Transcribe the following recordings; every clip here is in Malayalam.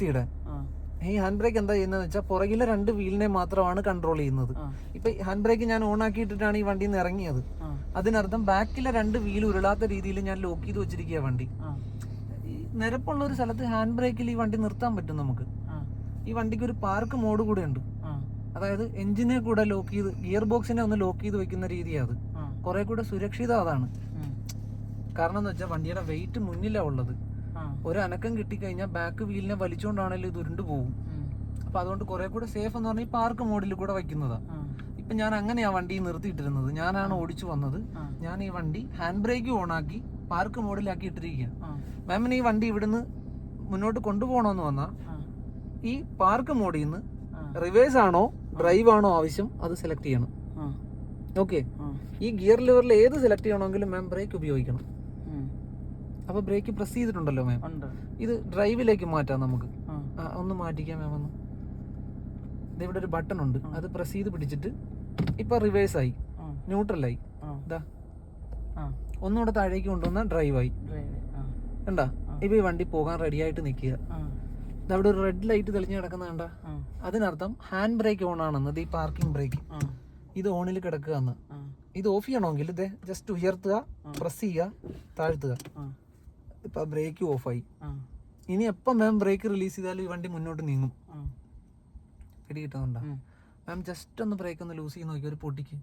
നിർത്തിയിടാൻ. ഈ ഹാൻഡ് ബ്രേക്ക് എന്താ ചെയ്യുന്നത് വെച്ചാൽ പുറകിലെ രണ്ട് വീലിനെ മാത്രമാണ് കൺട്രോൾ ചെയ്യുന്നത്. ഇപ്പൊ ഹാൻഡ് ബ്രേക്ക് ഞാൻ ഓൺ ആക്കിയിട്ടിട്ടാണ് ഈ വണ്ടിയിൽ നിന്ന് ഇറങ്ങിയത് അതിനർത്ഥം ബാക്കിലെ രണ്ട് വീൽ ഉരുളാത്ത രീതിയിൽ ഞാൻ ലോക്ക് ചെയ്ത് വെച്ചിരിക്കുക വണ്ടി. നിരപ്പുള്ള ഒരു സ്ഥലത്ത് ഹാൻഡ് ബ്രേക്കിൽ ഈ വണ്ടി നിർത്താൻ പറ്റും നമുക്ക്. ഈ വണ്ടിക്ക് ഒരു പാർക്ക് മോഡ് കൂടെ ഉണ്ട്. അതായത് എഞ്ചിനെ കൂടെ ലോക്ക് ചെയ്ത് ഗിയർ ബോക്സിനെ ഒന്ന് ലോക്ക് ചെയ്ത് വെക്കുന്ന രീതിയാണ് അത്. കുറെ കൂടെ സുരക്ഷിതം അതാണ്. കാരണം എന്ന് വെച്ചാൽ വണ്ടിയുടെ വെയിറ്റ് മുന്നിലാണ് ഉള്ളത്. ഒരു അനക്കം കിട്ടിക്കഴിഞ്ഞാൽ ബാക്ക് വീലിനെ വലിച്ചുകൊണ്ടാണെങ്കിലും ഇത് ഉരുണ്ട് പോകും. അപ്പൊ അതുകൊണ്ട് കുറെ കൂടെ സേഫ് എന്ന് പറഞ്ഞാൽ പാർക്ക് മോഡിൽ കൂടെ വയ്ക്കുന്നതാ. ഇപ്പൊ ഞാൻ അങ്ങനെയാ വണ്ടി നിർത്തിയിട്ടിരുന്നത്. ഞാനാണ് ഓടിച്ചു വന്നത്. ഞാൻ ഈ വണ്ടി ഹാൻഡ് ബ്രേക്ക് ഓൺ ആക്കി പാർക്ക് മോഡിലാക്കി ഇട്ടിരിക്കുകയാണ് മാമിന് ഈ വണ്ടി ഇവിടുന്ന് മുന്നോട്ട് കൊണ്ടുപോകണമെന്ന് വന്നാൽ ഈ പാർക്ക് മോഡിൽ നിന്ന് റിവേഴ്സ് ആണോ ഡ്രൈവ് ആണോ ആവശ്യം അത് സെലക്ട് ചെയ്യണം. ഓക്കെ ഈ ഗിയർ ലിവറിൽ ഏത് സെലക്ട് ചെയ്യണമെങ്കിലും മാം ബ്രേക്ക് ഉപയോഗിക്കണം. അപ്പോൾ ബ്രേക്ക് പ്രസ് ചെയ്തിട്ടുണ്ടല്ലോ മാം ഇത് ഡ്രൈവിലേക്ക് മാറ്റാം നമുക്ക്. ഒന്ന് മാറ്റിക്കാം മാം ഒന്ന്. ഇവിടെ ഒരു ബട്ടൺ ഉണ്ട്. അത് പ്രസ് ചെയ്ത് പിടിച്ചിട്ട് ഇപ്പൊ റിവേഴ്സ് ആയി. ന്യൂട്രലായി ഇതാ ഒന്നുകൂടെ താഴേക്ക് കൊണ്ടുവന്ന ഡ്രൈവ് ആയി. ഡ്രൈവ് ആ. കണ്ടാ? ഇപ്പൊ ഈ വണ്ടി പോകാൻ റെഡി ആയിട്ട് നിൽക്കുക. ദാ അവിടെ ഒരു റെഡ് ലൈറ്റ് തെളിഞ്ഞു കിടക്കുന്ന കണ്ട? അതിനർത്ഥം ഹാൻഡ് ബ്രേക്ക് ഓൺ ആണെന്ന്. ഇത് ഈ പാർക്കിംഗ് ബ്രേക്ക് ഇത് ഓണിൽ കിടക്കുക എന്ന് ഇത് ഓഫ് ചെയ്യണമെങ്കിൽ ഇത് ജസ്റ്റ് ഉയർത്തുക പ്രസ് ചെയ്യുക താഴ്ത്തുക. ഇപ്പൊ ബ്രേക്ക് ഓഫായി ഇനി എപ്പം മാം ബ്രേക്ക് റിലീസ് ചെയ്താലും ഈ വണ്ടി മുന്നോട്ട് നീങ്ങും. പിടി കിട്ടുന്നുണ്ടോ മാം ജസ്റ്റ് ഒന്ന് ബ്രേക്ക് ഒന്ന് ലൂസ് ചെയ്ത് നോക്കി ഒരു പൊട്ടിക്ക്.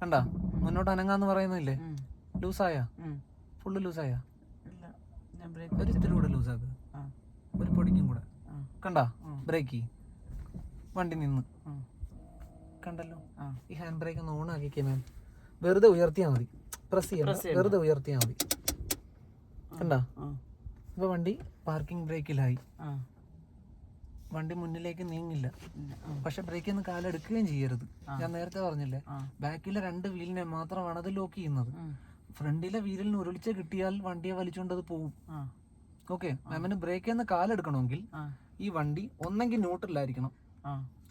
കണ്ടാ? മുന്നോട്ട് അനങ്ങാന്ന് പറയുന്നില്ലേ. ലൂസായ. ഫുള്ള് ലൂസായ ഒരു ഇത്തിരി കൂടെ ലൂസാക്ക ഒരു പൊടിക്കും കൂടെ. കണ്ട. ബ്രേക്ക് വണ്ടി നിന്ന്. കണ്ടല്ലോ. ഈ ഹാൻഡ് ബ്രേക്ക് ഒന്ന് ഓൺ ആക്കിക്കേ മാം വെറുതെ ഉയർത്തിയാൽ മതി. പ്രസ് ചെയ്യണം വെറുതെ ഉയർത്തിയാൽ മതി. കണ്ടോ? ഇപ്പൊ വണ്ടി പാർക്കിംഗ് ബ്രേക്കിലായി വണ്ടി മുന്നിലേക്ക് നീങ്ങില്ല. പക്ഷെ ബ്രേക്കിൽ നിന്ന് കാലെടുക്കുകയും ചെയ്യരുത്. ഞാൻ നേരത്തെ പറഞ്ഞില്ലേ ബാക്കിലെ രണ്ട് വീലിനെ മാത്രമാണ് അത് ലോക്ക് ചെയ്യുന്നത്. ഫ്രണ്ടിലെ വീലിന് ഉരുളിച്ച കിട്ടിയാൽ വണ്ടിയെ വലിച്ചുകൊണ്ട് അത് പോകും ഓക്കെ മാമിന് ബ്രേക്കിൽ നിന്ന് കാലെടുക്കണമെങ്കിൽ ഈ വണ്ടി ഒന്നെങ്കിൽ ന്യൂട്രലായിരിക്കണം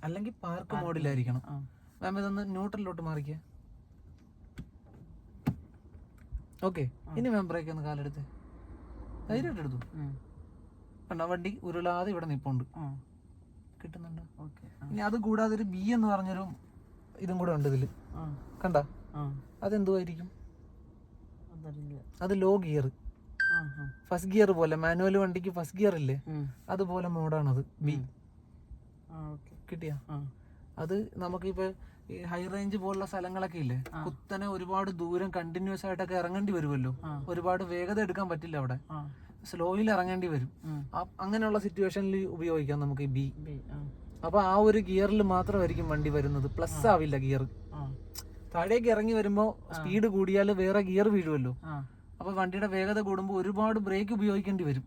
അല്ലെങ്കിൽ പാർക്ക് മോഡിലായിരിക്കണം. മാം ഇതൊന്ന് ന്യൂട്രലിലോട്ട് മാറിക്കുക ഓക്കെ ഇനി മാം ബ്രേക്ക് ഒന്ന് കാലെടുത്ത്. ധൈര്യമായിട്ട് എടുത്തു. കണ്ട വണ്ടി ഉരുളാതെ ഇവിടെ നിപ്പുണ്ട്. കിട്ടുന്നുണ്ട്? ഇനി അത് കൂടാതെ ഒരു ബി എന്ന് പറഞ്ഞൊരു ഇതും കൂടെ ഉണ്ട് ഇതിൽ. കണ്ട? അതെന്തുമായിരിക്കും അത് ലോ ഗിയർ. ഫസ്റ്റ് ഗിയർ പോലെ മാനുവൽ വണ്ടിക്ക് ഫസ്റ്റ് ഗിയർ ഇല്ലേ. അതുപോലെ മോഡാണത് ബി. കിട്ടിയ. അത് നമുക്കിപ്പോ ഈ ഹൈ റേഞ്ച് പോലുള്ള സ്ഥലങ്ങളൊക്കെ ഇല്ലേ? കുത്തനെ ഒരുപാട് ദൂരം കണ്ടിന്യൂസ് ആയിട്ടൊക്കെ ഇറങ്ങേണ്ടി വരുമല്ലോ ഒരുപാട് വേഗത എടുക്കാൻ പറ്റില്ല അവിടെ. സ്ലോയിൽ ഇറങ്ങേണ്ടി വരും. അങ്ങനെയുള്ള സിറ്റുവേഷനിൽ ഉപയോഗിക്കാം നമുക്ക് ഈ ബി അപ്പൊ ആ ഒരു ഗിയറിൽ മാത്രമായിരിക്കും വണ്ടി വരുന്നത്. പ്ലസ് ആവില്ല ഗിയർ താഴേക്ക് ഇറങ്ങി വരുമ്പോ സ്പീഡ് കൂടിയാൽ വേറെ ഗിയർ വീഴുമല്ലോ അപ്പൊ വണ്ടിയുടെ വേഗത കൂടുമ്പോൾ ഒരുപാട് ബ്രേക്ക് ഉപയോഗിക്കേണ്ടി വരും.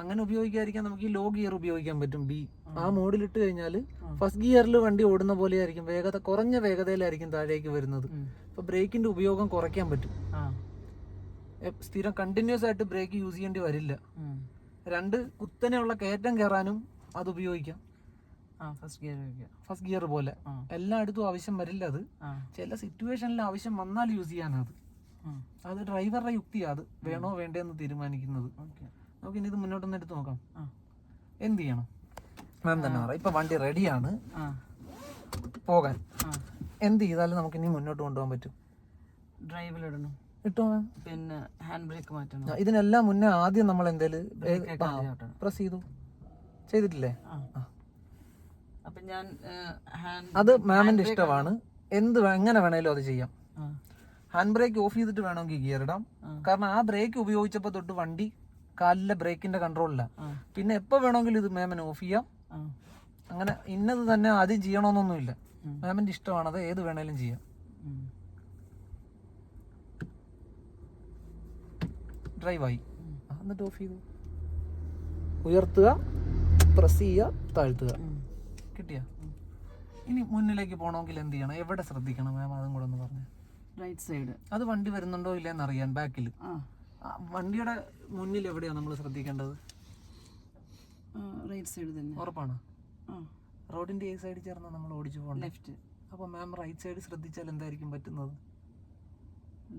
അങ്ങനെ ഉപയോഗിക്കാതിരിക്കാൻ നമുക്ക് ഈ ലോ ഗിയർ ഉപയോഗിക്കാൻ പറ്റും. ബി ആ. മോഡിലിട്ട് കഴിഞ്ഞാൽ ഫസ്റ്റ് ഗിയറിൽ വണ്ടി ഓടുന്ന പോലെ ആയിരിക്കും വേഗത കുറഞ്ഞ വേഗതയിലായിരിക്കും താഴേക്ക് വരുന്നത്. അപ്പോൾ അപ്പൊ ബ്രേക്കിന്റെ ഉപയോഗം കുറയ്ക്കാൻ പറ്റും. സ്ഥിരം കണ്ടിന്യൂസ് ആയിട്ട് ബ്രേക്ക് യൂസ് ചെയ്യേണ്ടി വരില്ല. രണ്ട് കുത്തനെയുള്ള കയറ്റം കയറാനും അത് ഉപയോഗിക്കാം. ഫസ്റ്റ് ഗിയർ ഫസ്റ്റ് ഗിയർ പോലെ. എല്ലായിടത്തും ആവശ്യം വരില്ല അത്. ചില സിറ്റുവേഷനിൽ ആവശ്യം വന്നാൽ യൂസ് ചെയ്യാനത് അത്. ഡ്രൈവറുടെ യുക്തിയാണ് അത്. വേണോ വേണ്ടേന്ന് തീരുമാനിക്കുന്നത്. ഓക്കെ. നമുക്ക് ഇനി ഇത് മുന്നോട്ടൊന്ന് എടുത്ത് നോക്കാം. എന്ത് ചെയ്യണം? മാം തന്നെ പറ. ഇപ്പൊ വണ്ടി റെഡിയാണ് പോകാൻ. എന്ത് ചെയ്താലും നമുക്ക് ഇനി മുന്നോട്ട് കൊണ്ടുപോകാൻ പറ്റും. ഡ്രൈവിലിടണം ഇട്ടോ മാം? പിന്നെ ഹാൻഡ് ബ്രേക്ക് മാറ്റണം. ഇതിനെല്ലാം മുന്നേ ആദ്യം നമ്മൾ എന്തേലും പ്രസ് ചെയ്തു. ചെയ്തിട്ടില്ലേ. അപ്പൊ ഞാൻ അത് മാമിന്റെ ഇഷ്ടമാണ്. എന്ത് എങ്ങനെ വേണേലും അത് ചെയ്യാം. ഹാൻഡ് ബ്രേക്ക് ഓഫ് ചെയ്തിട്ട് വേണമെങ്കിൽ ഗിയർ ഇടാം. കാരണം ആ ബ്രേക്ക് ഉപയോഗിച്ചപ്പോൾ തൊട്ട് വണ്ടി കാലിലെ ബ്രേക്കിന്റെ കൺട്രോളില്ല പിന്നെ എപ്പോൾ വേണമെങ്കിലും ഇത് മാമിന് ഓഫ് ചെയ്യാം. അങ്ങനെ ഇന്നത് തന്നെ ആദ്യം ചെയ്യണമെന്നൊന്നുമില്ല. മാമിന്റെ ഇഷ്ടമാണത് ഏത് വേണേലും ചെയ്യാം. ഡ്രൈവായി. എന്നിട്ട് ഓഫ് ചെയ്തു. ഉയർത്തുക പ്രസ് ചെയ്യുക താഴ്ത്തുക. കിട്ടിയ? ഇനി മുന്നിലേക്ക് പോകണമെങ്കിൽ എന്ത് ചെയ്യണം? എവിടെ ശ്രദ്ധിക്കണം മാം? അതും കൂടെ ഒന്ന് പറഞ്ഞു. റൈറ്റ് സൈഡ് അത് വണ്ടി വരുന്നുണ്ടോ ഇല്ലെന്ന് അറിയാൻ ബാക്കിൽ ആ. വണ്ടിയുടെ മുന്നിൽ എവിടെയാണ് നമ്മൾ ശ്രദ്ധിക്കേണ്ടത്? റൈറ്റ് സൈഡ് തന്നെ. ഉറപ്പാണ്? റോഡിന്റെ ഏത് സൈഡിൽ ചേർന്ന് നമ്മൾ ഓടിച്ചു പോകണം ലെഫ്റ്റ് അപ്പോൾ മാം റൈറ്റ് സൈഡ് ശ്രദ്ധിച്ചാൽ എന്തായിരിക്കും പറ്റുന്നത്?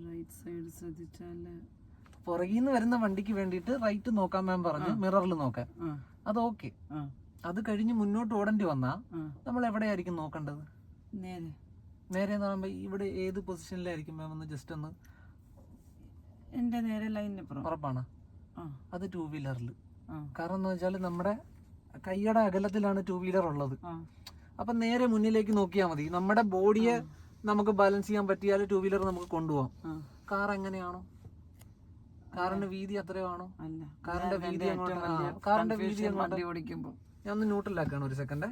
റൈറ്റ് സൈഡ് ശ്രദ്ധിച്ചാൽ പുറകിൽ നിന്ന് വരുന്ന വണ്ടിക്ക് വേണ്ടിയിട്ട് റൈറ്റ് നോക്കാൻ മാം പറഞ്ഞു മിററിൽ നോക്കാൻ അത് ഓക്കെ അത് കഴിഞ്ഞ് മുന്നോട്ട് ഓടേണ്ടി വന്നാ നമ്മൾ എവിടെയായിരിക്കും നോക്കേണ്ടത്? നേരെ. നേരെ എന്ന് പറയുമ്പോൾ ഇവിടെ ഏത് പൊസിഷനിലായിരിക്കും മാം ഒന്ന് ജസ്റ്റ് ഒന്ന് എന്റെ നേരെ ലൈനിനപ്പുറം ഉറപ്പാണ്. അത് ടൂ വീലറിൽ കാരണം എന്ന് വെച്ചാൽ നമ്മുടെ കൈയുടെ അകലത്തിലാണ് ടൂ വീലർ ഉള്ളത്. അപ്പൊ നേരെ മുന്നിലേക്ക് നോക്കിയാൽ മതി. നമ്മുടെ ബോഡിയെ നമുക്ക് ബാലൻസ് ചെയ്യാൻ പറ്റിയാൽ ടൂ വീലർ നമുക്ക് കൊണ്ടുപോകാം കാർ എങ്ങനെയാണോ? കാറിന്റെ വീതി അത്രയാണോ കാറിന്റെ വീതി കാറിന്റെ വീതി വണ്ടി ഓടിക്കുമ്പോൾ ഞാൻ ഒന്ന് ന്യൂട്രലാക്കാണ് ഒരു സെക്കൻഡ്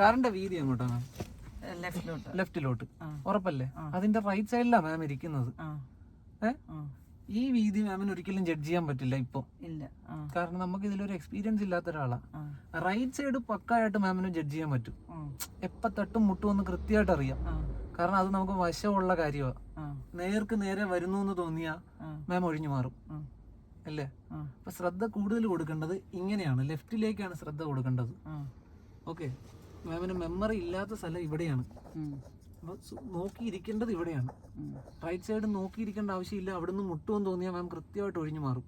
കാറിന്റെ വീതി എങ്ങോട്ടാണ്? ലെഫ്റ്റിലോട്ട്. ലെഫ്റ്റിലോട്ട്. ഉറപ്പല്ലേ? അതിന്റെ റൈറ്റ് സൈഡിലാണ് മാം ഇരിക്കുന്നത്. ഈ വീതി മാമിന് ഒരിക്കലും ജഡ്ജ് ചെയ്യാൻ പറ്റില്ല ഇപ്പം. ഇല്ല. കാരണം നമുക്ക് ഇതിലൊരു എക്സ്പീരിയൻസ് ഇല്ലാത്ത ഒരാളാണ് റൈറ്റ് സൈഡ് പക്കായിട്ട് മാമിന് ജഡ്ജ് ചെയ്യാൻ പറ്റും. എപ്പ തട്ടും മുട്ടും എന്ന് കൃത്യമായിട്ട് അറിയാം. കാരണം അത് നമുക്ക് വശമുള്ള കാര്യമാണ് നേർക്ക് നേരെ വരുന്നു എന്ന് തോന്നിയാ മാം ഒഴിഞ്ഞു മാറും. അല്ലേ? അപ്പൊ ശ്രദ്ധ കൂടുതൽ കൊടുക്കേണ്ടത് ഇങ്ങനെയാണ്. ലെഫ്റ്റിലേക്കാണ് ശ്രദ്ധ കൊടുക്കേണ്ടത്. ഓക്കെ മാമിന് മെമ്മറി ഇല്ലാത്ത സ്ഥലം ഇവിടെയാണ്. നോക്കിയിരിക്കേണ്ടത് ഇവിടെയാണ്. റൈറ്റ് സൈഡ് നോക്കിയിരിക്കേണ്ട ആവശ്യമില്ല. അവിടുന്ന് മുട്ടുമെന്ന് തോന്നിയാൽ മാം കൃത്യമായിട്ട് ഒഴിഞ്ഞു മാറും.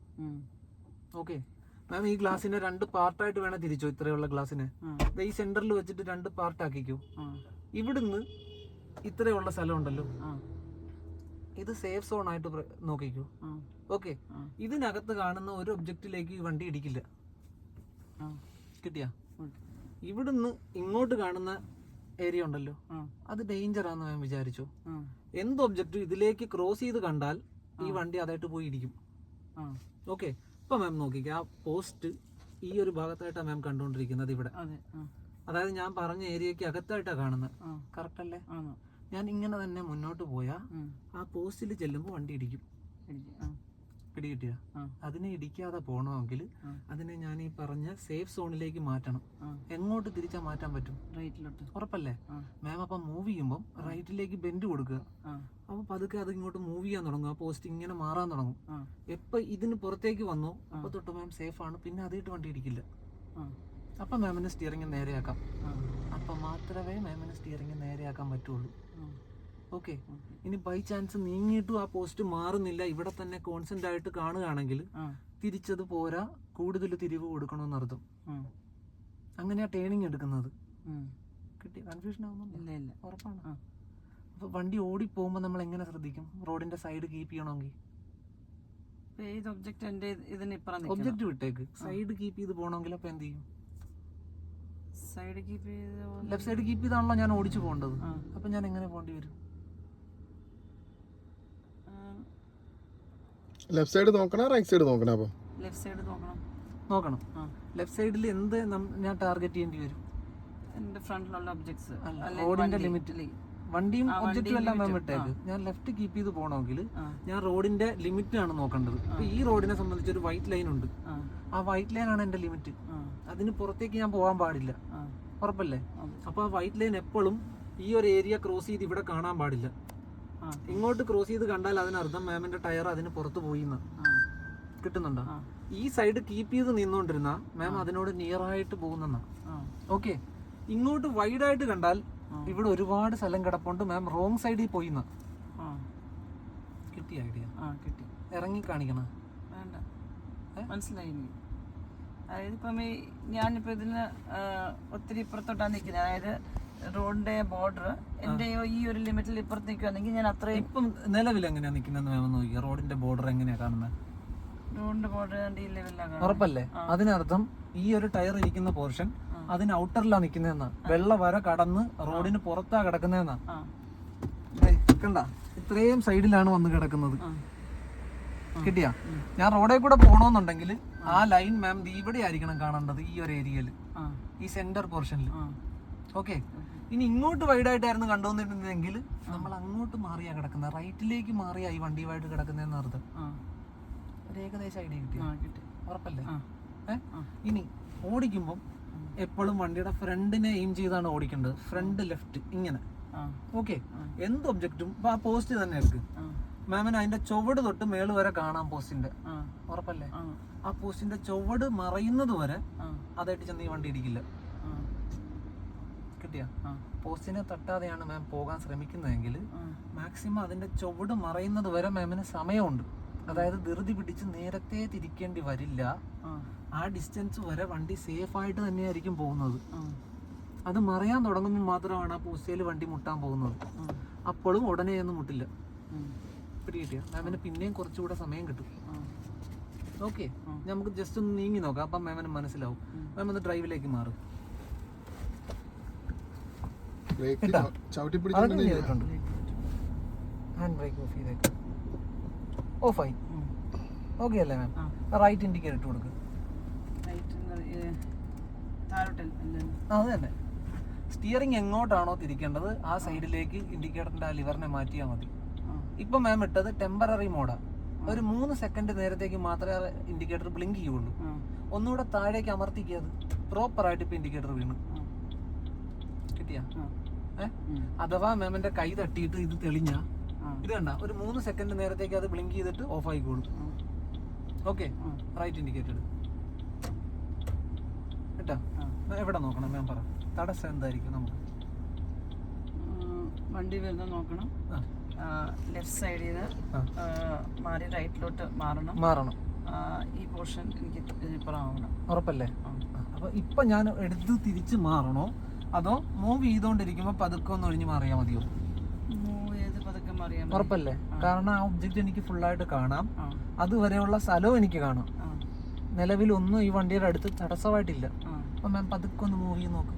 ഓക്കെ മാം ഈ ഗ്ലാസിനെ രണ്ട് പാർട്ടായിട്ട് വേണേ തിരിച്ചു? ഇത്രയുള്ള ഗ്ലാസിനെ ഈ സെന്ററിൽ വെച്ചിട്ട് രണ്ട് പാർട്ടാക്കിക്കോ ആക്കിക്കോ. ഇവിടുന്ന് ഇത്രയുള്ള സ്ഥലം ഉണ്ടല്ലോ ഇത് സേഫ് സോൺ ആയിട്ട് നോക്കിക്കോ. ഓക്കെ ഇതിനകത്ത് കാണുന്ന ഒരു ഒബ്ജക്റ്റിലേക്ക് ഈ വണ്ടി ഇടിക്കില്ല. കിട്ടിയാ? ഇവിടുന്ന് ഇങ്ങോട്ട് കാണുന്ന ഏരിയ ഉണ്ടല്ലോ. അത് ഡേഞ്ചർ ആണെന്ന് ഞാൻ വിചാരിച്ചു. എന്ത് ഒബ്ജക്റ്റ് ഇതിലേക്ക് ക്രോസ് ചെയ്ത് കണ്ടാൽ ഈ വണ്ടി അതായിട്ട് പോയി ഇരിക്കും ഓക്കെ ഇപ്പൊ മാം നോക്കിക്ക ആ പോസ്റ്റ് ഈ ഒരു ഭാഗത്തായിട്ടാണ് മാം കണ്ടുകൊണ്ടിരിക്കുന്നത് ഇവിടെ. അതെ അതായത് ഞാൻ പറഞ്ഞ ഏരിയക്ക് അകത്തായിട്ടാണ് കാണുന്നത് കറക്റ്റ് അല്ലേ? ഞാൻ ഇങ്ങനെ തന്നെ മുന്നോട്ട് പോയാ ആ പോസ്റ്റിൽ ചെല്ലുമ്പോൾ വണ്ടി ഇടിക്കും. ഇടിക്ക്. ആ, പിടി കിട്ടിയ ആ, അതിനെ ഇടിക്കാതെ പോകണമെങ്കിൽ അതിനെ ഞാൻ ഈ പറഞ്ഞ സേഫ് സോണിലേക്ക് മാറ്റണം. എങ്ങോട്ട് തിരിച്ചാ മാറ്റാൻ പറ്റും? റൈറ്റിലോട്ട് ഉറപ്പല്ലേ? മാം അപ്പം മൂവ് ചെയ്യുമ്പോൾ റൈറ്റിലേക്ക് ബെൻഡ് കൊടുക്കുക. അപ്പൊ പതുക്കെ അത് ഇങ്ങോട്ട് മൂവ് ചെയ്യാൻ തുടങ്ങും ആ പോസ്റ്റ് ഇങ്ങനെ മാറാൻ തുടങ്ങും. എപ്പൊ ഇതിന് പുറത്തേക്ക് വന്നു അപ്പൊ തൊട്ട് മാം സേഫ് ആണ്. പിന്നെ അതിട്ട് വണ്ടി ഇടിക്കില്ല. അപ്പൊ മാമിന് സ്റ്റിയറിംഗ് നേരെയാക്കാം. അപ്പൊ മാത്രമേ മാമിന് സ്റ്റിയറിംഗ് നേരെയാക്കാൻ പറ്റുള്ളൂ. ഓക്കെ. ഇനി ബൈ ചാൻസ് നീങ്ങിയിട്ടും ആ പോസ്റ്റ് മാറുന്നില്ല. ഇവിടെ തന്നെ കോൺസെന്റ് ആയിട്ട് കാണുകയാണെങ്കിൽ തിരിച്ചത് പോരാ. കൂടുതൽ തിരിവ് കൊടുക്കണമെന്ന് അർത്ഥം. അങ്ങനെയാ ട്രെയിനിങ് എടുക്കുന്നത്. കിട്ടി. കൺഫ്യൂഷൻ ഇല്ല ഉറപ്പാണ്. അപ്പൊ വണ്ടി ഓടി പോകുമ്പോൾ നമ്മൾ എങ്ങനെ ശ്രദ്ധിക്കും? റോഡിന്റെ സൈഡ് കീപ്പ് ചെയ്യണമെങ്കിൽ. ഒബ്ജക്റ്റ് വിട്ടേക്ക്. സൈഡ് കീപ്പ് ചെയ്ത് പോകണമെങ്കിൽ അപ്പൊ എന്ത് ചെയ്യും? സൈഡ് കീപ്പ് ചെയ്ത് ലെഫ്റ്റ് സൈഡ് കീപ്പ് ചെയ്താണല്ലോ ഞാൻ ഓടിച്ചു പോകേണ്ടത്. അപ്പൊ ഞാൻ എങ്ങനെ പോകേണ്ടി വരും ആ, ലെഫ്റ്റ് സൈഡ് നോക്കണോ? റൈറ്റ് സൈഡ് നോക്കണോ അപ്പോൾ ലെഫ്റ്റ് സൈഡ് നോക്കണം. നോക്കണം. ആ. ലെഫ്റ്റ് സൈഡിൽ എന്ത് ഞാൻ ടാർഗറ്റ് ചെയ്യേണ്ടി വരും? എന്റെ ഫ്രണ്ടിലുള്ള ഒബ്ജക്ട്സ് അല്ല, റോഡിന്റെ ലിമിറ്റിൽ വണ്ടിയും ഒബ്ജക്റ്റും എല്ലാം limit. വിട്ടേക്ക് ഞാൻ ലെഫ്റ്റ് കീപ്പ് ചെയ്ത് പോകണമെങ്കിൽ ഞാൻ റോഡിന്റെ ലിമിറ്റ് ആണ് നോക്കേണ്ടത്. അപ്പൊ ഈ റോഡിനെ സംബന്ധിച്ച് ഒരു വൈറ്റ് ലൈൻ ഉണ്ട്. ആ. വൈറ്റ് ലൈൻ ആണ് എന്റെ ലിമിറ്റ് അതിന് പുറത്തേക്ക് ഞാൻ പോകാൻ പാടില്ല. ഉറപ്പല്ലേ? അപ്പോൾ അപ്പൊ ആ വൈറ്റ് ലൈൻ എപ്പോഴും ഈ ഒരു ഏരിയ ക്രോസ് ചെയ്ത് ഇവിടെ കാണാൻ പാടില്ല. ഇങ്ങോട്ട് ക്രോസ് ചെയ്ത് കണ്ടാൽ അതിനർത്ഥം മാമിന്റെ ടയർ അതിന് പുറത്ത് പോയി എന്ന് കിട്ടുന്നുണ്ടോ? ഈ സൈഡ് കീപ്പ് ചെയ്ത് നിന്നുകൊണ്ടിരുന്ന മാം അതിനോട് നിയർ ആയിട്ട് പോകുന്നെന്നാ. ആ. ഓക്കെ ഇങ്ങോട്ട് വൈഡ് ആയിട്ട് കണ്ടാൽ. ഇവിടെ ഒരുപാട് സ്ഥലം കിടപ്പുണ്ട് മാം റോങ് സൈഡിൽ പോയി എന്നാ കിട്ടിയ ഐഡിയ കിട്ടി. ഇറങ്ങി കാണിക്കണ? വേണ്ട? മനസ്സിലായി അതായത് ഇപ്പം ഈ ഞാനിപ്പോ ഇതിന് ഒത്തിരി ഇപ്പുറത്തോട്ടാണ് നിൽക്കുന്നത്. അതായത് റോഡിന്റെ ബോർഡർ. എന്റെ ഈ ഒരു ലിമിറ്റിൽ ഇപ്പുറത്ത് നിൽക്കുകയാണെങ്കിൽ ഞാൻ അത്രയും ഇപ്പം നിലവിൽ എങ്ങനെയാ നിൽക്കുന്നതെന്ന് മാം നോക്കിയാ റോഡിന്റെ ബോർഡർ എങ്ങനെയാ കാണുന്നത് റോഡിന്റെ ബോർഡർ ഈ ലെവലിലാണ് ഉറപ്പല്ലേ? അതിനർത്ഥം ഈ ഒരു ടയർ ഇരിക്കുന്ന പോർഷൻ അതിന് ഔട്ടറിലാ നിൽക്കുന്നതെന്ന് വെള്ള വര കടന്ന് റോഡിന് പുറത്താ കിടക്കുന്നതെന്നാ കണ്ട? ഇത്രയും സൈഡിലാണ് വന്ന് കിടക്കുന്നത്. കിട്ടിയാ? ഞാൻ റോഡിൽ കൂടെ പോണോന്നുണ്ടെങ്കിൽ ആ. ലൈൻ മാം ഇവിടെ ആയിരിക്കണം കാണേണ്ടത് ഈ ഒരു ഏരിയയിൽ ഈ സെന്റർ പോർഷനിൽ ഓക്കെ? ഇനി ഇങ്ങോട്ട് വൈഡായിട്ടായിരുന്നു കണ്ടുവന്നിട്ടുണ്ടെങ്കിൽ നമ്മൾ അങ്ങോട്ട് മാറിയാ കിടക്കുന്നത് റൈറ്റിലേക്ക് മാറിയാ ഈ വണ്ടിയുമായിട്ട് കിടക്കുന്നതെന്ന് അർത്ഥം. ഒരു ഏകദേശം ഐഡിയ കിട്ടി. ഉറപ്പല്ലേ? ഇനി ഓടിക്കുമ്പോൾ എപ്പോഴും വണ്ടിയുടെ ഫ്രണ്ടിനെ എയിം ചെയ്താണ് ഓടിക്കേണ്ടത്. ഫ്രണ്ട് ലെഫ്റ്റ് ഇങ്ങനെ. ഓക്കെ എന്ത് ഒബ്ജക്റ്റും ഇപ്പൊ ആ പോസ്റ്റ് തന്നെ എടുക്ക്. മാമിന് അതിന്റെ ചുവട് തൊട്ട് മേൾ വരെ കാണാം പോസ്റ്റിന്റെ ഉറപ്പല്ലേ? ആ. ആ പോസ്റ്റിന്റെ ചുവട് മറയുന്നത് വരെ അതായിട്ട് ചെന്ന് ഈ വണ്ടി ഇടിക്കില്ല. കിട്ടിയ. പോസ്റ്റിനെ തട്ടാതെയാണ് മാം പോകാൻ ശ്രമിക്കുന്നതെങ്കിൽ മാക്സിമം അതിന്റെ ചുവട് മറയുന്നത് വരെ മാമിന് സമയമുണ്ട്. അതായത് ധൃതി പിടിച്ച് നേരത്തെ തിരിക്കേണ്ടി വരില്ല. ആ. ഡിസ്റ്റൻസ് വരെ വണ്ടി സേഫ് ആയിട്ട് തന്നെയായിരിക്കും പോകുന്നത്. അത് മറയാൻ തുടങ്ങുമ്പോൾ മാത്രമാണ് ആ പോസ്റ്റയിൽ വണ്ടി മുട്ടാൻ പോകുന്നത്. അപ്പോഴും ഉടനെ ഒന്നും മുട്ടില്ല. പിടികിട്ടിയ മാമിന് പിന്നെയും കുറച്ചുകൂടെ സമയം കിട്ടും. ഓക്കെ നമുക്ക് ജസ്റ്റ് ഒന്ന് നീങ്ങി നോക്കാം. അപ്പം മാമിന് മനസ്സിലാവും. മാം ഒന്ന് ഡ്രൈവിലേക്ക് മാറും. ബ്രേക്ക്? ചവിട്ടി ഹാൻഡ് ബ്രേക്ക് ഓഫ് ചെയ്തേക്കാം. ഓഫായി ഉം. ഓക്കെ അല്ലേ മാം റൈറ്റ് ഇൻഡിക്കേറ്റർ ഇട്ട് കൊടുക്കുക അത് തന്നെ. സ്റ്റിയറിംഗ് എങ്ങോട്ടാണോ തിരിക്കേണ്ടത് ആ സൈഡിലേക്ക് ഇൻഡിക്കേറ്ററിന്റെ ആ ലിവറിനെ മാറ്റിയാൽ മതി. ഇപ്പൊ മാം ഇട്ടത് ടെമ്പററി മോഡാ ഒരു മൂന്ന് സെക്കൻഡ് നേരത്തേക്ക് മാത്രമേ ഇൻഡിക്കേറ്റർ ബ്ലിങ്ക് ചെയ്യുള്ളൂ. ഒന്നുകൂടെ താഴേക്ക് അമർത്തിക്കത് പ്രോപ്പർ ആയിട്ട് ഇപ്പൊ ഇൻഡിക്കേറ്റർ വീണു. കിട്ടിയാ. അഥവാ മാമിന്റെ കൈ തട്ടിയിട്ട് ഇത് തെളിഞ്ഞ ഇത് കണ്ട ഒരു മൂന്ന് സെക്കൻഡ് നേരത്തേക്ക് അത് ബ്ലിങ്ക് ചെയ്തിട്ട് ഓഫ് ആയിക്കോളും. ഓക്കെ റൈറ്റ് ഇൻഡിക്കേറ്റഡ് കേട്ടോ? എവിടെ നോക്കണം? മാം പറ. തടസ്സം എന്തായിരിക്കും നമുക്ക്? വണ്ടി വരുന്ന നോക്കണം. ലെഫ്റ്റ് സൈഡിൽ നിന്ന് മാറി റൈറ്റിലോട്ട് മാറണം. മാറണം. ഈ പോർഷൻ എനിക്ക് ഉറപ്പല്ലേ. അപ്പൊ ഇപ്പൊ ഞാൻ എടുത്ത് തിരിച്ച് മാറണോ? അതോ മൂവ് ചെയ്തോണ്ടിരിക്കുമ്പോ പതുക്കെ ഒന്ന് ഒഴിഞ്ഞ് മാറിയാ മതിയോ. ഉറപ്പല്ലേ? കാരണം ആ ഒബ്ജക്റ്റ് എനിക്ക് ഫുള്ളായിട്ട് കാണാം. അതുവരെയുള്ള സ്ഥലവും എനിക്ക് കാണാം. നിലവിൽ ഒന്നും ഈ വണ്ടിയുടെ അടുത്ത് തടസ്സമായിട്ടില്ല. അപ്പൊ മാം പതുക്കെ ഒന്ന് മൂവ് ചെയ്ത് നോക്ക്.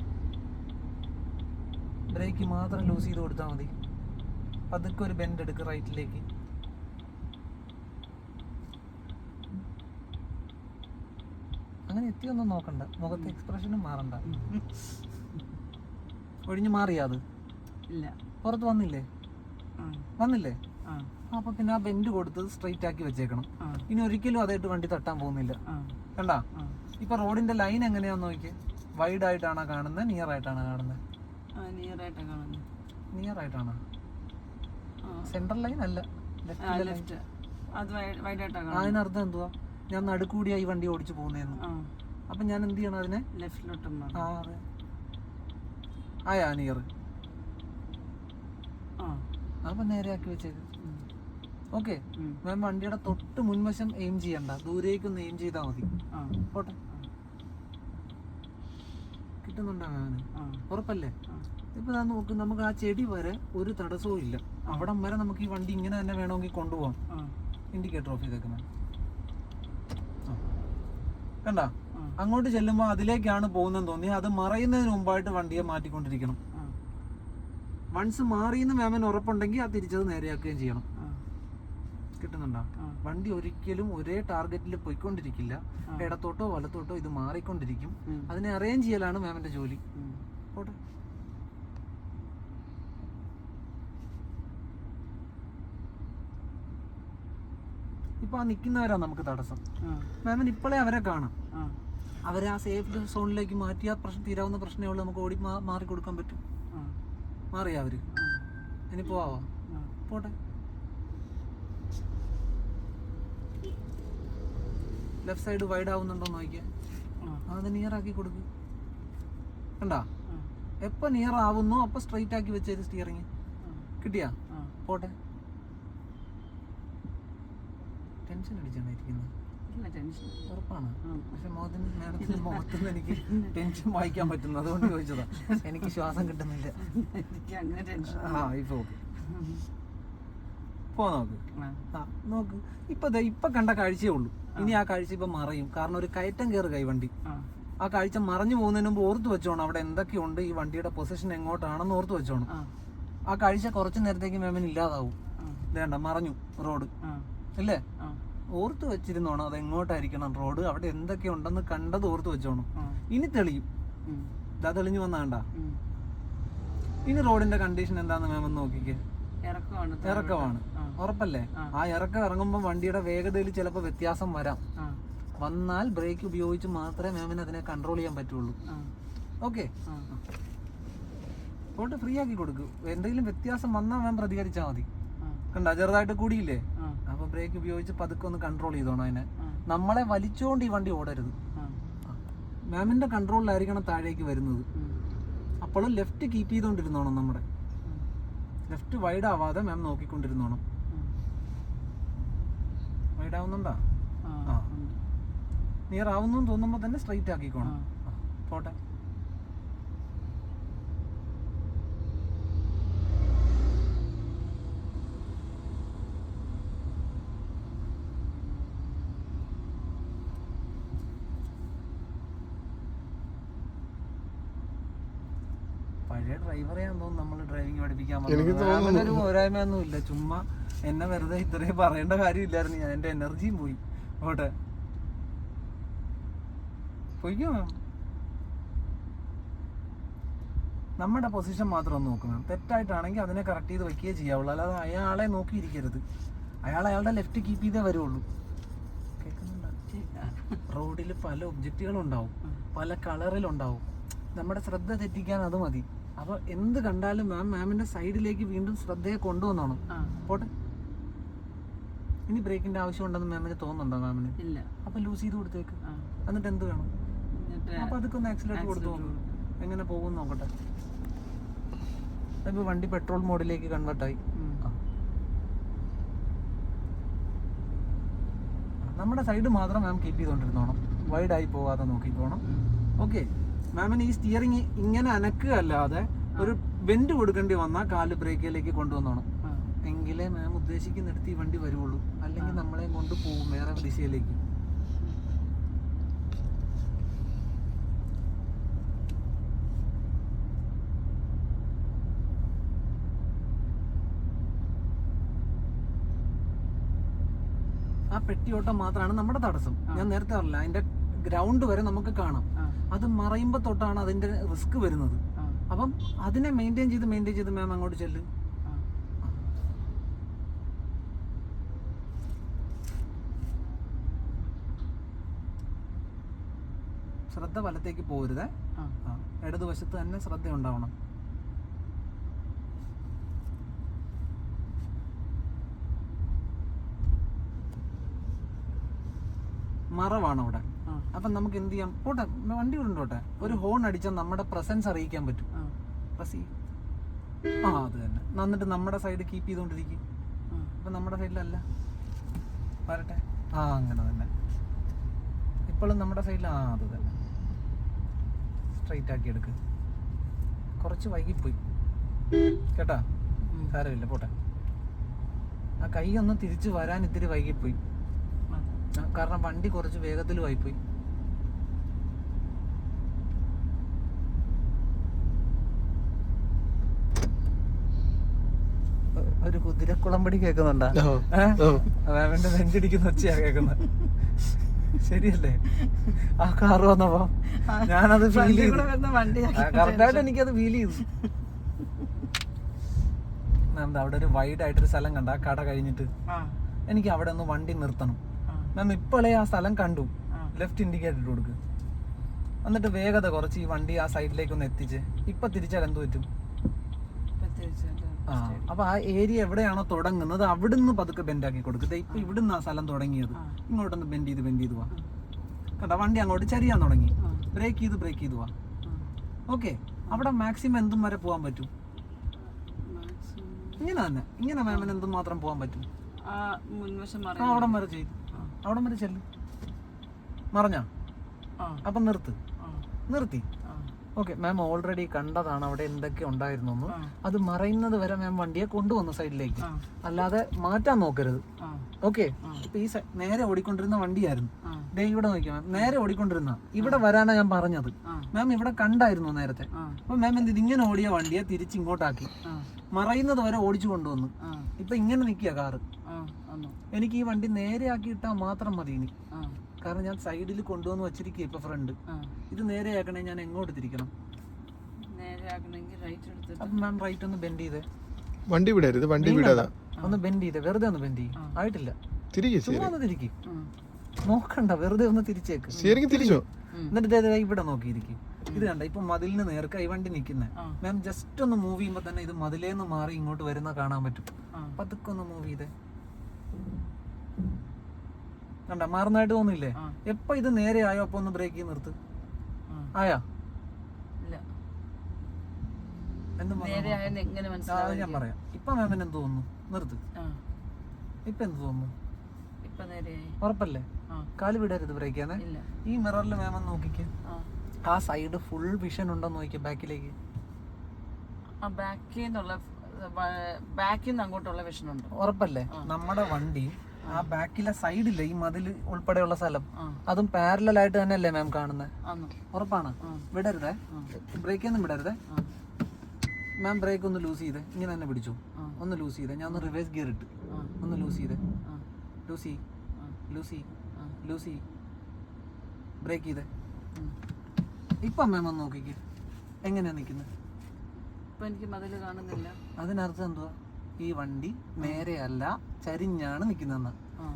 ബ്രേക്ക് മാത്രം ലൂസ് ചെയ്ത് കൊടുത്താൽ മതി. പതുക്കെ ഒരു ബെൻഡ് എടുക്ക് റൈറ്റിലേക്ക്. അങ്ങനെ എത്തിയൊന്നും നോക്കണ്ട. മുഖത്തെ എക്സ്പ്രഷനും മാറണ്ട. ഒഴിഞ്ഞു മാറിയാ അത്? ഇല്ല. പുറത്ത് വന്നില്ലേ? വന്നില്ലേ? അപ്പൊ പിന്നെ ആ ബെൻഡ് കൊടുത്ത് സ്ട്രൈറ്റ് ആക്കി വെച്ചേക്കണം. ഇനി ഒരിക്കലും അതായിട്ട് വണ്ടി തട്ടാൻ പോകുന്നില്ല. കണ്ടാ? ഇപ്പൊ റോഡിന്റെ ലൈൻ എങ്ങനെയാന്ന് നോക്കി വൈഡ് ആയിട്ടാണോ കാണുന്നത് നിയർ ആയിട്ടാണോ കാണുന്നത് നിയർ ആയിട്ടാണോ? സെന്റർ സെൻട്രൽ ലൈൻ അല്ല. അതിനർത്ഥം എന്തുവാ? ഞാൻ നടുക്കൂടിയ ഈ വണ്ടി ഓടിച്ചു പോകുന്നേന്ന്. അപ്പൊ ഞാൻ എന്ത് ചെയ്യണം അതിനെ? ലെഫ്റ്റിലോട്ട് ആ അതെ. ആയാ നിയർ ആ. അപ്പൊ നേരെയാക്കി വെച്ചേക്ക്. ഓക്കെ. മാം വണ്ടിയുടെ തൊട്ട് മുൻവശം എയിം ചെയ്യണ്ട. ദൂരേക്കൊന്ന് എയിം ചെയ്താൽ മതി. പോട്ടെ. കിട്ടുന്നുണ്ടോ മാമിന് ഉറപ്പല്ലേ? ഇപ്പൊ നോക്ക് നമുക്ക് ആ ചെടി വരെ ഒരു തടസ്സവും ഇല്ല. അവിടം വരെ നമുക്ക് ഈ വണ്ടി ഇങ്ങനെ തന്നെ വേണമെങ്കിൽ കൊണ്ടുപോകാം ഇൻഡിക്കേറ്റർ ഓഫ് ചെയ്തേക്കുന്നത് കണ്ട? അങ്ങോട്ട് ചെല്ലുമ്പോൾ അതിലേക്കാണ് പോകുന്നതെന്ന് തോന്നി. അത് മറയുന്നതിന് മുമ്പായിട്ട് വണ്ടിയെ മാറ്റിക്കൊണ്ടിരിക്കണം. വൺസ് മാറിയെന്ന് മാമിന് ഉറപ്പുണ്ടെങ്കിൽ ആ തിരിച്ചത് നേരെയാക്കുകയും ചെയ്യണം. കിട്ടുന്നുണ്ടോ? വണ്ടി ഒരിക്കലും ഒരേ ടാർഗറ്റിൽ പോയിക്കൊണ്ടിരിക്കില്ല. ഇടത്തോട്ടോ വലത്തോട്ടോ ഇത് മാറിക്കൊണ്ടിരിക്കും. അതിനെ അറേഞ്ച് ചെയ്യലാണ് മാമിന്റെ ജോലി. പോട്ടെ. ഇപ്പൊ ആ നിൽക്കുന്നവരാ നമുക്ക് തടസ്സം. മാമൻ മാമിന് ഇപ്പോഴേ അവരെ കാണാം. അവരെ ആ സേഫ് സോണിലേക്ക് മാറ്റിയാൽ പ്രശ്നം തീരാവുന്ന പ്രശ്നമേ ഉള്ളൂ. നമുക്ക് ഓടി മാറി കൊടുക്കാൻ പറ്റും. മാറിയാ അവർ. ഇനി പോവാ പോട്ടെ. ലെഫ്റ്റ് സൈഡ് വൈഡ് ആവുന്നുണ്ടോ നോക്കിയാ. അത് നിയർ ആക്കി കൊടുക്ക്. കണ്ടാ? എപ്പോ നിയർ ആവുന്നു അപ്പൊ സ്ട്രൈറ്റ് ആക്കി വെച്ചേര് സ്റ്റിയറിങ് കിട്ടിയാ? പോട്ടെ. ടെൻഷൻ അടിച്ചാണ് ഇരിക്കുന്നത് ഇല്ല ടെൻഷൻ. ഉറപ്പാണ്. പക്ഷെ മോഹത്തിന് മാഡത്തിന്റെ മുഖത്തുനിന്ന് എനിക്ക് ടെൻഷൻ വായിക്കാൻ പറ്റുന്നു. അതുകൊണ്ട് ചോദിച്ചതാ. എനിക്ക് ശ്വാസം കിട്ടുന്നില്ല. എനിക്ക് അങ്ങനെ ടെൻഷൻ ആ ഇപ്പൊ ഓക്കെ. പോ നോക്ക്. ആ. നോക്ക്. ഇപ്പൊ ഇപ്പൊ കണ്ട കാഴ്ചയേ ഉള്ളൂ. ഇനി ആ കാഴ്ച ഇപ്പൊ മറയും. കാരണം ഒരു കയറ്റം കയറി കൈ വണ്ടി ആ കാഴ്ച മറഞ്ഞു പോകുന്നതിന് മുമ്പ് ഓർത്ത് വെച്ചോണം. അവിടെ എന്തൊക്കെയുണ്ട്? ഈ വണ്ടിയുടെ പൊസിഷൻ എങ്ങോട്ടാണെന്ന് ഓർത്തു വെച്ചോണം. ആ. കാഴ്ച കുറച്ചു നേരത്തേക്ക് മേമൻ ഇല്ലാതാവും. വേണ്ട മറഞ്ഞു. റോഡ്. അല്ലേ ഓർത്ത് വെച്ചിരുന്നോണം? അത് എങ്ങോട്ടായിരിക്കണം? റോഡ് അവിടെ എന്തൊക്കെ ഉണ്ടെന്ന് കണ്ടത് ഓർത്ത് വെച്ചോണം? ഇനി തെളിയും. ഇതാ തെളിഞ്ഞു വന്നാണ്ട. ഇനി റോഡിന്റെ കണ്ടീഷൻ എന്താന്ന് മാം ഒന്ന് നോക്കിക്കേ. ഇറക്കമാണ്. ഉറപ്പല്ലേ? ആ. ഇറക്കം ഇറങ്ങുമ്പോൾ വണ്ടിയുടെ വേഗതയിൽ ചിലപ്പോൾ വ്യത്യാസം വരാം. വന്നാൽ ബ്രേക്ക് ഉപയോഗിച്ച് മാത്രമേ മാമിന് അതിനെ കൺട്രോൾ ചെയ്യാൻ പറ്റുള്ളൂ. ഓക്കെ റോഡ് ഫ്രീ ആക്കി കൊടുക്കൂ. എന്തെങ്കിലും വ്യത്യാസം വന്നാൽ മാം പ്രതികരിച്ചാൽ മതി. കണ്ട? ചെറുതായിട്ട് കൂടിയില്ലേ? അപ്പൊ ബ്രേക്ക് ഉപയോഗിച്ച് പതുക്കെ ഒന്ന് കൺട്രോൾ ചെയ്തോണം അതിനെ. നമ്മളെ വലിച്ചുകൊണ്ട് ഈ വണ്ടി ഓടരുത്. മാമിന്റെ കൺട്രോളിലായിരിക്കണം താഴേക്ക് വരുന്നത്. അപ്പോഴും ലെഫ്റ്റ് കീപ്പ് ചെയ്തുകൊണ്ടിരുന്നോണം നമ്മുടെ. ലെഫ്റ്റ് വൈഡ് ആവാതെ മാം നോക്കിക്കൊണ്ടിരുന്നോണം. വൈഡ് ആവുന്നുണ്ടാ? ആ. നിയർ ആവുന്നു തോന്നുമ്പോൾ തന്നെ സ്ട്രൈറ്റ് ആക്കിക്കോണം. പോട്ടെ. പഴയ തോന്നുന്നു നമ്മൾ ഡ്രൈവിംഗ് പഠിപ്പിക്കാൻ. തോന്നുന്നു. അവനൊരു പോരായ്മയൊന്നും ഇല്ല. ചുമ്മാ എന്നെ വെറുതെ ഇത്രയും പറയേണ്ട കാര്യമില്ലായിരുന്നു. ഞാൻ എന്റെ എനർജിയും പോയി. ഓട്ടെ. പോയിക്കോ മാം നമ്മുടെ പൊസിഷൻ മാത്രം നോക്കണം തെറ്റായിട്ടാണെങ്കിൽ അതിനെ കറക്റ്റ് ചെയ്ത് വെക്കുകയേ ചെയ്യാവുള്ളൂ. അല്ലാതെ അയാളെ നോക്കിയിരിക്കരുത്. അയാൾ അയാളുടെ ലെഫ്റ്റ് കീപ്പ് ചെയ്തേ വരുള്ളൂ. റോഡിൽ പല ഒബ്ജക്റ്റുകളുണ്ടാവും പല കളറിലുണ്ടാവും നമ്മുടെ ശ്രദ്ധ തെറ്റിക്കാൻ അത് മതി. അപ്പോൾ എന്ത് കണ്ടാലും മാം മാമിന്റെ സൈഡിലേക്ക് വീണ്ടും ശ്രദ്ധയെ കൊണ്ടുവന്നോണം. പോട്ടെ. ഇനി ബ്രേക്കിന്റെ ആവശ്യം ഉണ്ടെന്ന് മാമിന് തോന്നുന്നുണ്ടോ മാമിന്? ഇല്ല. അപ്പൊ ലൂസ് ചെയ്ത് കൊടുത്തേക്ക്. എന്നിട്ട് എന്ത് വേണം? അപ്പൊ അതൊക്കെ ഒന്ന് ആക്സിലേറ്റ് കൊടുത്തു എങ്ങനെ പോകും നോക്കട്ടെ. ഇപ്പൊ വണ്ടി പെട്രോൾ മോഡിലേക്ക് കൺവേർട്ട് ആയി. നമ്മുടെ സൈഡ് മാത്രം മാം കീപ്പ് ചെയ്തോണ്ടിരുന്നോണം. വൈഡായി ആയി പോകാതെ നോക്കിക്കോണം ഓക്കെ മാമിന് ഈ സ്റ്റിയറിംഗ് ഇങ്ങനെ അനക്കുകയല്ലാതെ ഒരു ബെൻഡ് കൊടുക്കേണ്ടി വന്നാൽ കാൽ ബ്രേക്കിലേക്ക് കൊണ്ടുവന്നോണം. എങ്കിലേ മാം ഉദ്ദേശിക്കുന്നിടത്ത് ഈ വണ്ടി വരുള്ളൂ അല്ലെങ്കിൽ നമ്മളെ കൊണ്ട് പോകും വേറെ ദിശയിലേക്ക്. ആ പെട്ടിയോട്ടം മാത്രമാണ് നമ്മുടെ തടസ്സം. ഞാൻ നേരത്തെ പറഞ്ഞില്ല അതിന്റെ ഗ്രൗണ്ട് വരെ നമുക്ക് കാണാം. അത് മറയുമ്പോൾ തൊട്ടാണ് അതിന്റെ റിസ്ക് വരുന്നത്. അപ്പം അതിനെ മെയിന്റെയിൻ ചെയ്ത് മെയിന്റെയിൻ ചെയ്ത് മാം അങ്ങോട്ട് ചെല്ല്. ശ്രദ്ധ വലത്തേക്ക്. ആ, ഇടതുവശത്ത് തന്നെ ശ്രദ്ധ ഉണ്ടാവണം. മറവാണ് അവിടെ. അപ്പം നമുക്ക് എന്ത് ചെയ്യാം? പോട്ടെ വണ്ടി കൊണ്ടോട്ടെ ഒരു ഹോൺ അടിച്ചാൽ നമ്മുടെ പ്രസൻസ് അറിയിക്കാൻ പറ്റും. ആ. പ്രസ് ചെയ്യ്. ആ അത് തന്നെ. എന്നിട്ട് നമ്മുടെ സൈഡ് കീപ്പ് ചെയ്തുകൊണ്ടിരിക്കും അപ്പൊ നമ്മുടെ സൈഡിലല്ല വരട്ടെ. ആ അങ്ങനെ തന്നെ. ഇപ്പോഴും നമ്മുടെ സൈഡിൽ ആ അത് തന്നെ. സ്ട്രൈറ്റ് ആക്കി എടുക്ക്. കുറച്ച് വൈകിപ്പോയി. കേട്ടാ. സാരമില്ല പോട്ടെ. ആ കൈ ഒന്ന് തിരിച്ചു വരാൻ ഇത്തിരി വൈകിപ്പോയി. കാരണം വണ്ടി കുറച്ച് വേഗത്തിൽ പോയി ഒരു കുതിരക്കുളമ്പടി കേൾക്കുന്നുണ്ടാ. അവന്റെ നെഞ്ചിടിക്കുന്ന ഒച്ചയാ കേൾക്കുന്നത്. ശരിയല്ലേ? ആ കാറ് വന്നപ്പോ ഞാനത് ഫീൽ ചെയ്തു. കറക്റ്റായിട്ട് എനിക്കത് ഫീൽ ചെയ്തു. മാം അവിടെ ഒരു വൈഡ് ആയിട്ടൊരു സ്ഥലം കണ്ട. ആ കട കഴിഞ്ഞിട്ട്. ആ. എനിക്ക് അവിടെ ഒന്ന് വണ്ടി നിർത്തണം. ആ. മാം ഇപ്പോഴേ ആ സ്ഥലം കണ്ടു. ലെഫ്റ്റ് ഇൻഡിക്കേറ്റർ ഇട്ട് കൊടുക്ക്. എന്നിട്ട് വേഗത കുറച്ച് ഈ വണ്ടി ആ സൈഡിലേക്ക് ഒന്ന് എത്തിച്ച്. ഇപ്പൊ തിരിച്ചാൽ എന്ത് പറ്റും? അപ്പൊ ആ ഏരിയ എവിടെയാണോ തുടങ്ങുന്നത് അവിടുന്ന് പതുക്കെ ബെൻഡ് ആക്കി കൊടുക്കുക ഇപ്പൊ ഇവിടുന്ന് ആ സ്ഥലം തുടങ്ങിയത്. ഇങ്ങോട്ടൊന്ന് ബെൻഡ് ചെയ്ത് ബെൻഡ് ചെയ്ത് പോവാ കണ്ട? വണ്ടി അങ്ങോട്ട് ചരിയാൻ തുടങ്ങി. ബ്രേക്ക് ചെയ്ത് ബ്രേക്ക് ചെയ്ത് പോവാ. ഓക്കെ അവിടെ മാക്സിമം എന്തും വരെ പോകാൻ പറ്റും. ഇങ്ങനെ തന്നെ. ഇങ്ങനെ മാമിന് എന്തും മാത്രം പോകാൻ പറ്റും. അവിടം വരെ ചെയ്തു അവിടം വരെ ചെല്ലു. മറഞ്ഞാ? അപ്പൊ നിർത്ത്. നിർത്തി. ഓക്കെ മാം ഓൾറെഡി കണ്ടതാണ് അവിടെ എന്തൊക്കെ ഉണ്ടായിരുന്നു അത് മറയുന്നത് വരെ മാം വണ്ടിയെ കൊണ്ടുവന്നു സൈഡിലേക്ക് അല്ലാതെ മാറ്റാൻ നോക്കരുത്. ഓക്കെ ഇപ്പൊ ഈ നേരെ ഓടിക്കൊണ്ടിരുന്ന വണ്ടിയായിരുന്നു. ദേ ഇവിടെ നോക്കിയാ മാം നേരെ ഓടിക്കൊണ്ടിരുന്ന. ഇവിടെ വരാനാ ഞാൻ പറഞ്ഞത്. മാം ഇവിടെ കണ്ടായിരുന്നു നേരത്തെ. അപ്പൊ മാം എന്ത് ഇങ്ങനെ ഓടിയ വണ്ടിയെ തിരിച്ചിങ്ങോട്ടാക്കി. മറയുന്നത് വരെ ഓടിച്ചു കൊണ്ടുവന്നു. ഇപ്പൊ ഇങ്ങനെ നിൽക്കുക കാറ്. എനിക്ക് ഈ വണ്ടി നേരെ ആക്കി ഇട്ടാൽ മാത്രം മതി ഇനി. കാരണം ഞാൻ സൈഡിൽ കൊണ്ടുവന്ന് വെച്ചിരിക്കുക ഇപ്പൊ ഫ്രണ്ട് ഇത് നേരെ ആക്കണേ ഞാൻ എങ്ങോട്ട് തിരിക്കണം? നേരെ ആക്കണമെങ്കിൽ റൈറ്റ് എടുത്തിട്ട്. അപ്പൊ മാം റൈറ്റ് ഒന്ന് ബെൻഡ് ചെയ്തേ. വണ്ടി വിടരുത് വണ്ടി വിടാതാ? ഒന്ന് ബെൻഡ് ചെയ്തേ വെറുതെ ഒന്ന് ബെൻഡ് ചെയ്യും. ആയിട്ടില്ല. തിരികെ ചുമ്മാ ഒന്ന് തിരിക്കി. നോക്കണ്ട വെറുതെ ഒന്ന് തിരിച്ചേക്ക്. സ്റ്റിയറിംഗ് തിരിച്ചോ? എന്നിട്ട് ദേ ദേ ഇവിടെ നോക്കിയിരിക്കും. ഇത് കണ്ട? ഇപ്പൊ മതിലിന് നേർക്കായി വണ്ടി നിൽക്കുന്നത്. മാം ജസ്റ്റ് ഒന്ന് മൂവ് ചെയ്യുമ്പോ തന്നെ ഇത് മതിലേന്ന് മാറി ഇങ്ങോട്ട് വരുന്ന കാണാൻ പറ്റും. പതുക്കൊന്ന് പതുക്കെ ഒന്ന് മൂവ് ചെയ്തേ. കണ്ട മാറുന്നതായിട്ട് തോന്നില്ലേ. എപ്പോ ഇത് നേരെ ആയോ? അപ്പൊ ഒന്ന് ബ്രേക്ക് ചെയ്ത് നിർത്ത്. ആയാ? ഞാൻ പറയാം. ഇപ്പൊ മാമിന് എന്ത് തോന്നുന്നു? നിർത്ത്. ഇപ്പൊ എന്ത് തോന്നുന്നു? ഉറപ്പല്ലേ? കാൽ വിടരുത് ബ്രേക്ക് ചെയ്യാൻ ഈ മിററിൽ മാം ഒന്ന് നോക്കിക്കേ. ആ. സൈഡ് ഫുൾ വിഷൻ ഉണ്ടോ നോക്കിക്കേ ബാക്കിലേക്ക്. ബാക്കിൽ നിന്നുള്ള ബാക്കിൽ നിന്ന് അങ്ങോട്ടുള്ള വിഷൻ ഉണ്ട്. ഉറപ്പല്ലേ? നമ്മുടെ വണ്ടി ആ ബാക്കിലെ സൈഡിൽ ഈ മതിൽ ഉൾപ്പെടെയുള്ള സ്ഥലം. അതും പാരലൽ ആയിട്ട് തന്നെയല്ലേ മാം കാണുന്നത് ഉറപ്പാണ്. വിടരുതേ. ബ്രേക്ക് ഒന്നും വിടരുതേ. മാം ബ്രേക്ക് ഒന്ന് ലൂസ് ചെയ്തേ. ഇങ്ങനെ തന്നെ പിടിച്ചു. ഒന്ന് ലൂസ് ചെയ്തേ. ഞാൻ ഒന്ന് റിവേഴ്സ് ഗിയർ ഇട്ട്. ഒന്ന് ലൂസ് ചെയ്തേ. ലൂസി ലൂസി ലൂസി ബ്രേക്ക് ചെയ്തേ. ഇപ്പം മാം ഒന്ന് നോക്കിക്കേ. എങ്ങനെയാ നിൽക്കുന്നത് ഇപ്പൊ എനിക്ക് കാണുന്നില്ല. അതിനർത്ഥം എന്തുവാ? ഈ വണ്ടി നേരെയല്ല ചരിഞ്ഞാണ് നിൽക്കുന്നതെന്ന്.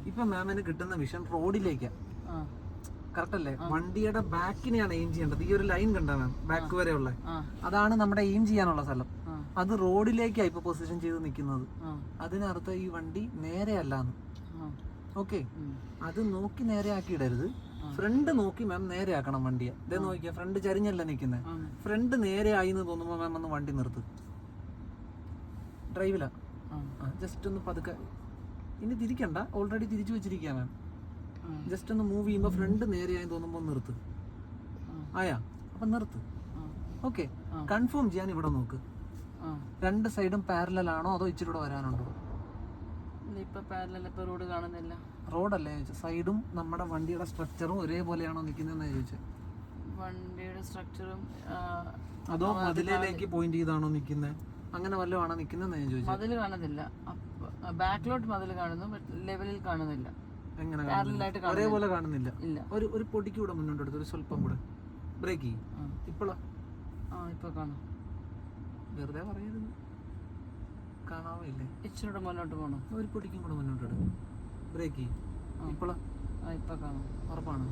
ഇപ്പൊ മാമിന് കിട്ടുന്ന വിഷൻ റോഡിലേക്കാ. കറക്റ്റ് അല്ലേ വണ്ടിയുടെ ബാക്കിനെയാണ് എയിം ചെയ്യേണ്ടത്. ഈ ഒരു ലൈൻ കണ്ടാ മാം ബാക്ക് വരെയുള്ള. ആ. അതാണ് നമ്മുടെ എയിം ചെയ്യാനുള്ള സ്ഥലം. അത് റോഡിലേക്കാ ഇപ്പൊ പൊസിഷൻ ചെയ്ത് നിൽക്കുന്നത്. അതിനർത്ഥം ഈ വണ്ടി നേരെയല്ല എന്ന് ഓക്കെ അത് നോക്കി നേരെ ആക്കിയിടരുത് ഫ്രണ്ട് നോക്കി മാം നേരെയാക്കണം വണ്ടിയെ. ഇതേ നോക്കിയാ ഫ്രണ്ട് ചരിഞ്ഞല്ല നിൽക്കുന്നത് ഫ്രണ്ട് നേരെ എന്ന് തോന്നുമ്പോ മാം ഒന്ന് വണ്ടി നിർത്ത്. ഡ്രൈവിലാ ജസ്റ്റ് ഒന്ന് പതുക്കെ. ഇനി തിരിക്കണ്ട. ഓൾറെഡി തിരിച്ചു വെച്ചിരിക്കുക മാം ജസ്റ്റ് ഒന്ന് മൂവ് ചെയ്യുമ്പോൾ ഫ്രണ്ട് നേരെയായി തോന്നുമ്പോൾ നിർത്ത്. ആയാ? അപ്പം നിർത്ത്. ഓക്കെ. കൺഫേം ചെയ്യാൻ ഇവിടെ നോക്ക്. രണ്ട് സൈഡും പാരലൽ ആണോ അതോ ഇച്ചിരി കൂടെ വരാനുണ്ടോ? റോഡ് കാണുന്നില്ല. റോഡല്ലേ ചോദിച്ചത് സൈഡും നമ്മുടെ വണ്ടിയുടെ സ്ട്രക്ചറും ഒരേപോലെയാണോ നിൽക്കുന്നതെന്ന് ചോദിച്ചത് വണ്ടിയുടെ സ്ട്രക്ചറും അതോ മതിലേക്ക് പോയിന്റ് ചെയ്താണോ നിൽക്കുന്നത് അങ്ങനെ വല്ലതും നിൽക്കുന്നത് നിൽക്കുന്നതെന്ന് ഞാൻ ചോദിച്ചു. മതിൽ കാണുന്നില്ല. ബാക്കിലോട്ട് മതിൽ കാണുന്നു ലെവലിൽ കാണുന്നില്ല. എങ്ങനെ കാണുന്നില്ല? ഒരേപോലെ കാണുന്നില്ല. ഇല്ല. ഒരു ഒരു പൊടിക്ക് കൂടെ മുന്നോട്ട് എടുത്ത്? ഒരു സ്വല്പം കൂടെ. ബ്രേക്ക് ചെയ്യും. ആ. ഇപ്പോഴാ ആ ഇപ്പൊ കാണാം. വെറുതെ പറയരുത്. കാണാവില്ലേ? ഇച്ചിരൂടെ മുന്നോട്ട് പോണം? ഒരു പൊടിക്കും കൂടെ മുന്നോട്ട് എടുക്കും. ബ്രേക്ക് ചെയ്യും. ആ. ഇപ്പോഴാ ആ ഇപ്പൊ കാണാം. ഉറപ്പാണ്.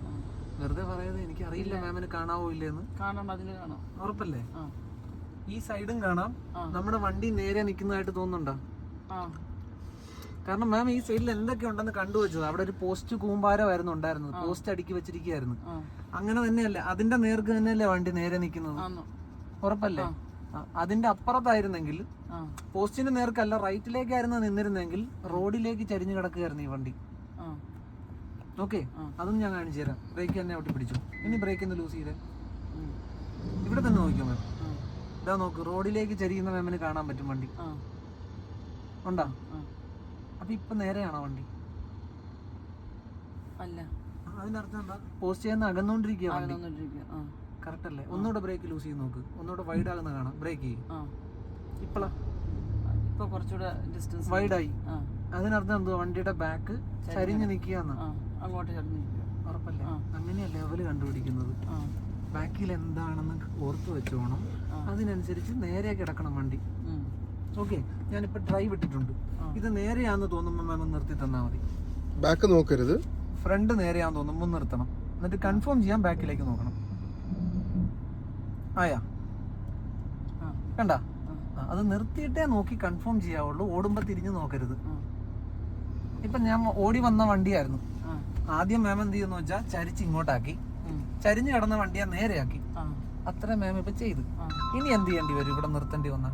വെറുതെ പറയത് എനിക്ക് അറിയില്ല മാമിന് കാണാവോ ഇല്ലെന്ന്. കാണാം മതിൽ കാണാം. ഉറപ്പല്ലേ? ആ. ഈ സൈഡും കാണാം. നമ്മുടെ വണ്ടി നേരെ നിൽക്കുന്നതായിട്ട് തോന്നുന്നുണ്ടോ? കാരണം മാം ഈ സൈഡിൽ എന്തൊക്കെ ഉണ്ടെന്ന് കണ്ടുവച്ചത് അവിടെ ഒരു പോസ്റ്റ് കൂമ്പാരമായിരുന്നു ഉണ്ടായിരുന്നത്. പോസ്റ്റ് അടുക്കി വെച്ചിരിക്കുകയായിരുന്നു. അങ്ങനെ തന്നെയല്ലേ അതിന്റെ നേർക്ക് തന്നെയല്ലേ വണ്ടി നേരെ നിൽക്കുന്നത് ഉറപ്പല്ലേ? അതിന്റെ അപ്പുറത്തായിരുന്നെങ്കിൽ പോസ്റ്റിന്റെ നേർക്കല്ല റൈറ്റിലേക്കായിരുന്നു നിന്നിരുന്നെങ്കിൽ റോഡിലേക്ക് ചരിഞ്ഞു കിടക്കുകയായിരുന്നു ഈ വണ്ടി. ഓക്കെ അതും ഞാൻ കാണിച്ചു തരാം. ബ്രേക്ക് തന്നെ ഒട്ടി പിടിച്ചു ഇനി ബ്രേക്ക് ഒന്ന് ലൂസ് ചെയ്തേ. ഇവിടെ തന്നെ നോക്കിയോ മാം ഇതാ നോക്ക് റോഡിലേക്ക് ചരിയുന്ന മാമിന് കാണാൻ പറ്റും വണ്ടി. ഉണ്ടോ? അപ്പൊ ഇപ്പൊ നേരെയാണോ വണ്ടി? അല്ല. അതിനർത്ഥം എന്താ? പോസ്റ്റ് ചെയ്യുന്ന അകന്നോണ്ടിരിക്കുക വണ്ടി. കറക്റ്റ് അല്ലേ ഒന്നുകൂടെ ബ്രേക്ക് ലൂസ് ചെയ്ത് നോക്ക്. ഒന്നുകൂടെ വൈഡ് ആകുന്ന കാണാം. ബ്രേക്ക് ചെയ്യും. ഇപ്പളാ. ഇപ്പൊ കുറച്ചുകൂടെ ഡിസ്റ്റൻസ് വൈഡായി അതിനർത്ഥം എന്തുവാ? വണ്ടിയുടെ ബാക്ക് ചരിഞ്ഞ് നിൽക്കുകയെന്ന് ആ അങ്ങോട്ട് ചേർന്നിരിക്കുക ഉറപ്പല്ലേ? ആ. അങ്ങനെയാ ലെവൽ കണ്ടുപിടിക്കുന്നത്. ആ. ബാക്കിൽ എന്താണെന്ന് ഓർത്ത് വെച്ചോണം. അതിനനുസരിച്ച് നേരെ കിടക്കണം വണ്ടി. ഓക്കെ ഞാനിപ്പോൾ ഡ്രൈവ് ഇട്ടിട്ടുണ്ട്. ഇത് നേരെയാന്ന് തോന്നുമ്പോൾ മാം നിർത്തി തന്നാൽ മതി. ബാക്ക് നോക്കരുത്. ഫ്രണ്ട് നേരെയാന്ന് തോന്നുമ്പോൾ നിർത്തണം. എന്നിട്ട് കൺഫേം ചെയ്യാൻ ബാക്കിലേക്ക് നോക്കണം. ആയാ. കണ്ട? അത് നിർത്തിയിട്ടേ നോക്കി കൺഫേം ചെയ്യാവുള്ളൂ. ഓടുമ്പോൾ തിരിഞ്ഞു നോക്കരുത്. ഇപ്പൊ ഞാൻ ഓടി വന്ന വണ്ടിയായിരുന്നു. ആദ്യം മാം എന്ത് ചെയ്യുന്നു വെച്ചാൽ ചരിച്ച് ഇങ്ങോട്ടാക്കി. ചരിഞ്ഞു കിടന്ന വണ്ടിയെ നേരെയാക്കി. അത്ര മാം ഇപ്പൊ ചെയ്ത്. ഇനി എന്ത് ചെയ്യേണ്ടി വരും? ഇവിടെ നിർത്തേണ്ടി വന്ന